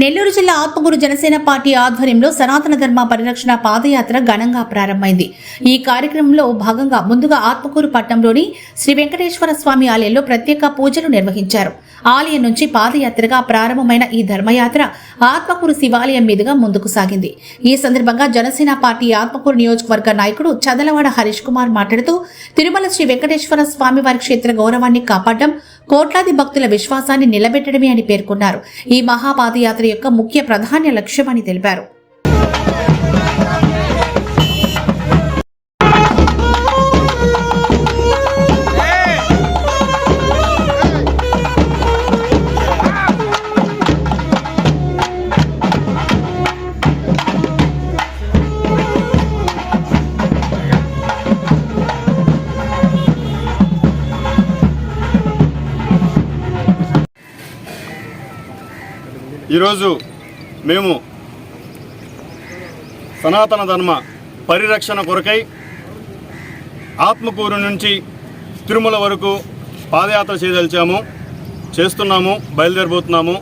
నెల్లూరు జిల్లా ఆత్మకూరు జనసేన పార్టీ ఆధ్వర్యంలో సనాతన ధర్మ పరిరక్షణ పాదయాత్ర ఘనంగా ప్రారంభమైంది. ఈ కార్యక్రమంలో భాగంగా ముందుగా ఆత్మకూరు పట్టణంలోని శ్రీ వెంకటేశ్వర స్వామి ఆలయంలో ప్రత్యేక పూజలు నిర్వహించారు. ఆలయం నుంచి పాదయాత్రగా ప్రారంభమైన ఈ ధర్మయాత్ర ఆత్మకూరు శివాలయం మీదుగా ముందుకు సాగింది. ఈ సందర్భంగా జనసేన పార్టీ ఆత్మకూరు నియోజకవర్గ నాయకుడు చదలవాడ హరీష్ కుమార్ మాట్లాడుతూ తిరుమల శ్రీ వెంకటేశ్వర స్వామి వారి క్షేత్ర గౌరవాన్ని కాపాడడం కోట్లాది భక్తుల విశ్వాసాన్ని నిలబెట్టడమే అని పేర్కొన్నారు. ఈ మహాపాదయాత్ర యొక్క ముఖ్య ప్రధాన లక్ష్యమని తెలిపారు. ఈరోజు మేము సనాతన ధర్మ పరిరక్షణ కొరకై ఆత్మకూరు నుంచి తిరుమల వరకు పాదయాత్ర చేయదలిచాము చేస్తున్నాము బయలుదేరబోతున్నాము.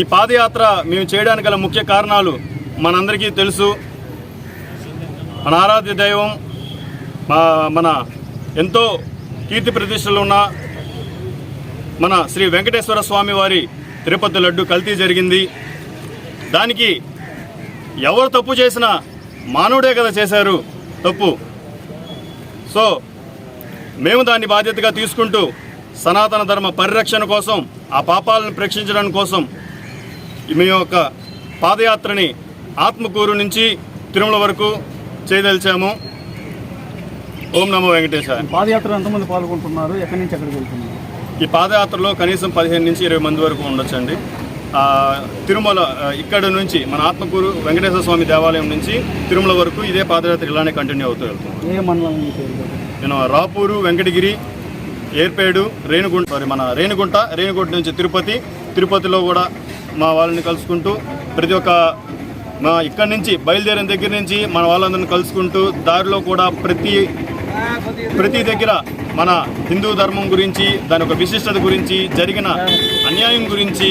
ఈ పాదయాత్ర మేము చేయడానికి గల ముఖ్య కారణాలు మనందరికీ తెలుసు. మన ఆరాధ్య దైవం మన ఎంతో కీర్తి ప్రతిష్టలు ఉన్న మన శ్రీ వెంకటేశ్వర స్వామి వారి తిరుపతి లడ్డు కల్తీ జరిగింది. దానికి ఎవరు తప్పు చేసినా మానవుడే కదా చేశారు తప్పు. సో మేము దాన్ని బాధ్యతగా తీసుకుంటూ సనాతన ధర్మ పరిరక్షణ కోసం ఆ పాపాలను ప్రేక్షించడం కోసం మీ యొక్క పాదయాత్రని ఆత్మకూరు నుంచి తిరుమల వరకు చేయదలిచాము ఓం నమో వెంకటేశ్వర పాదయాత్ర ఎంతమంది పాల్గొంటున్నారు? ఎక్కడి నుంచి ఎక్కడికి వెళ్తున్నారు? ఈ పాదయాత్రలో కనీసం పదిహేను నుంచి ఇరవై మంది వరకు ఉండొచ్చండి. తిరుమల ఇక్కడ నుంచి మన ఆత్మకూరు వెంకటేశ్వర స్వామి దేవాలయం నుంచి తిరుమల వరకు ఇదే పాదయాత్ర ఇలానే కంటిన్యూ అవుతూ వెళ్తాం ఏ మండలం నుంచి వెళ్తారు నేను రాపూరు వెంకటగిరి ఏర్పేడు రేణుగుంట సారీ మన రేణుగుంట రేణుగుంట నుంచి తిరుపతి తిరుపతిలో కూడా మా వాళ్ళని కలుసుకుంటూ ప్రతి ఒక్క మా ఇక్కడి నుంచి బయలుదేరిన దగ్గర నుంచి మన వాళ్ళందరిని కలుసుకుంటూ దారిలో కూడా ప్రతి ప్రతి దగ్గర మన హిందూ ధర్మం గురించి దాని యొక్క విశిష్టత గురించి జరిగిన అన్యాయం గురించి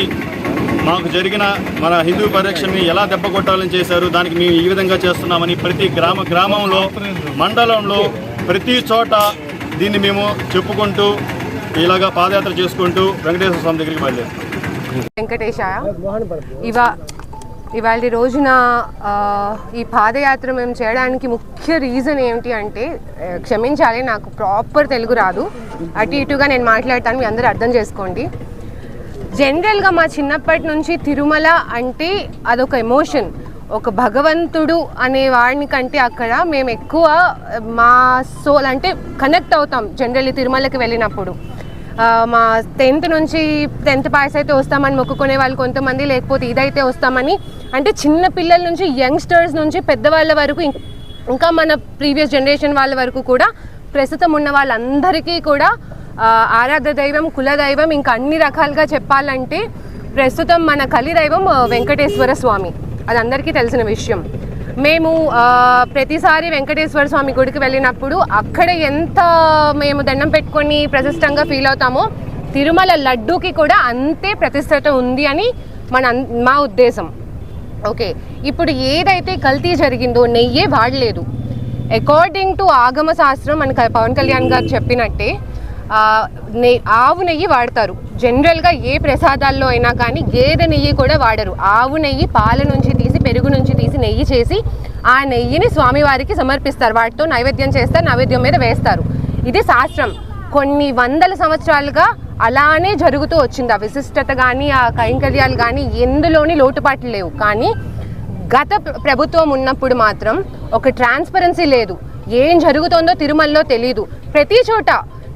మాకు జరిగిన మన హిందూ పరిరక్షణని ఎలా దెబ్బ కొట్టాలని చేశారు దానికి మేము ఈ విధంగా చేస్తున్నామని ప్రతి గ్రామ గ్రామంలో మండలంలో ప్రతి చోట దీన్ని మేము చెప్పుకుంటూ ఇలాగా పాదయాత్ర చేసుకుంటూ వెంకటేశ్వర స్వామి దగ్గరికి బయలుదేరుతాం. వెంకటేశాయ ఇవా ఇవాళ రోజున ఈ పాదయాత్ర మేము చేయడానికి ముఖ్య రీజన్ ఏమిటి అంటే క్షమించాలి నాకు ప్రాపర్ తెలుగు రాదు. అటు ఇటుగా నేను మాట్లాడతాను మీ అందరూ అర్థం చేసుకోండి. జనరల్గా మా చిన్నప్పటి నుంచి తిరుమల అంటే అదొక ఎమోషన్. ఒక భగవంతుడు అనే వాడిని కంటే అక్కడ మేము ఎక్కువ మా సోల్ అంటే కనెక్ట్ అవుతాం జనరల్లీ తిరుమలకి వెళ్ళినప్పుడు. మా టెన్త్ నుంచి టెన్త్ పాస్ అయితే వస్తామని మొక్కుకునే వాళ్ళు కొంతమంది లేకపోతే ఇదైతే వస్తామని. అంటే చిన్న పిల్లల నుంచి యంగ్స్టర్స్ నుంచి పెద్దవాళ్ళ వరకు ఇంకా మన ప్రీవియస్ జనరేషన్ వాళ్ళ వరకు కూడా ప్రస్తుతం ఉన్న వాళ్ళందరికీ కూడా ఆరాధ ఆరాధ్య దైవం కుల దైవం ఇంకా అన్ని రకాలుగా చెప్పాలంటే ప్రస్తుతం మన కలిదైవం వెంకటేశ్వర స్వామి. అది అందరికీ తెలిసిన విషయం. మేము ప్రతిసారి వెంకటేశ్వర స్వామి గుడికి వెళ్ళినప్పుడు అక్కడ ఎంత మేము దండం పెట్టుకొని ప్రతిష్టంగా ఫీల్ అవుతామో తిరుమల లడ్డూకి కూడా అంతే ప్రతిష్టత ఉంది అని మన అన్- మా ఉద్దేశం. ఓకే. ఇప్పుడు ఏదైతే కల్తీ జరిగిందో నెయ్యే వాడలేదు. అకార్డింగ్ టు ఆగమ శాస్త్రం మనకి పవన్ కళ్యాణ్ గారు చెప్పినట్టే ఆవు నెయ్యి వాడతారు. జనరల్గా ఏ ప్రసాదాల్లో అయినా కానీ గేదె నెయ్యి కూడా వాడరు. ఆవు నెయ్యి పాల నుంచి తీసి పెరుగు నుంచి తీసి నెయ్యి చేసి ఆ నెయ్యిని స్వామివారికి సమర్పిస్తారు. వాటితో నైవేద్యం చేస్తారు నైవేద్యం మీద వేస్తారు. ఇది శాస్త్రం. కొన్ని వందల సంవత్సరాలుగా అలానే జరుగుతూ వచ్చింది. ఆ విశిష్టత కానీ ఆ కైంకర్యాలు కానీ ఎందులోని లోటుపాట్లు లేవు. కానీ గత ప్రభుత్వం ఉన్నప్పుడు మాత్రం ఒక ట్రాన్స్పరెన్సీ లేదు. ఏం జరుగుతోందో తిరుమలలో తెలియదు ప్రతి చోట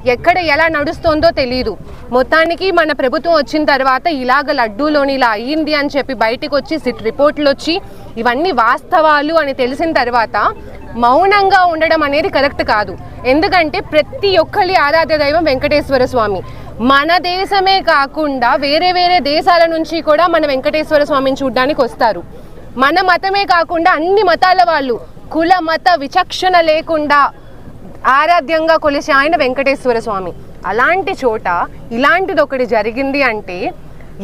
ఎక్కడ ఎలా నడుస్తోందో తెలియదు మొత్తానికి మన ప్రభుత్వం వచ్చిన తర్వాత ఇలాగ లడ్డూలోని ఇలా అయ్యింది అని చెప్పి బయటకు వచ్చి సిట్ రిపోర్ట్లు వచ్చి ఇవన్నీ వాస్తవాలు అని తెలిసిన తర్వాత మౌనంగా ఉండడం అనేది కరెక్ట్ కాదు. ఎందుకంటే ప్రతి ఒక్కరి ఆరాధ్య దైవం వెంకటేశ్వర స్వామి. మన దేశమే కాకుండా వేరే వేరే దేశాల నుంచి కూడా మన వెంకటేశ్వర స్వామిని చూడడానికి వస్తారు. మన మతమే కాకుండా అన్ని మతాల వాళ్ళు కుల మత విచక్షణ లేకుండా ఆరాధ్యంగా కొలిసే ఆయన వెంకటేశ్వర స్వామి. అలాంటి చోట ఇలాంటిది ఒకటి జరిగింది అంటే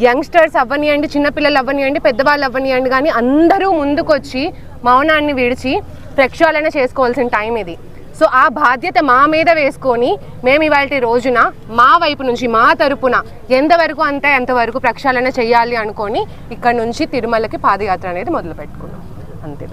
యంగ్స్టర్స్ అవ్వనియండి చిన్నపిల్లలు అవ్వనియండి పెద్దవాళ్ళు అవ్వనియండి కానీ అందరూ ముందుకొచ్చి మౌనాన్ని విడిచి ప్రక్షాళన చేసుకోవాల్సిన టైం ఇది. సో ఆ బాధ్యత మా మీద వేసుకొని మేము ఇవాళ రోజున మా వైపు నుంచి మా తరపున ఎంతవరకు అంతే ఎంతవరకు ప్రక్షాళన చేయాలి అనుకొని ఇక్కడ నుంచి తిరుమలకి పాదయాత్ర అనేది మొదలు పెట్టుకున్నాం అంతే.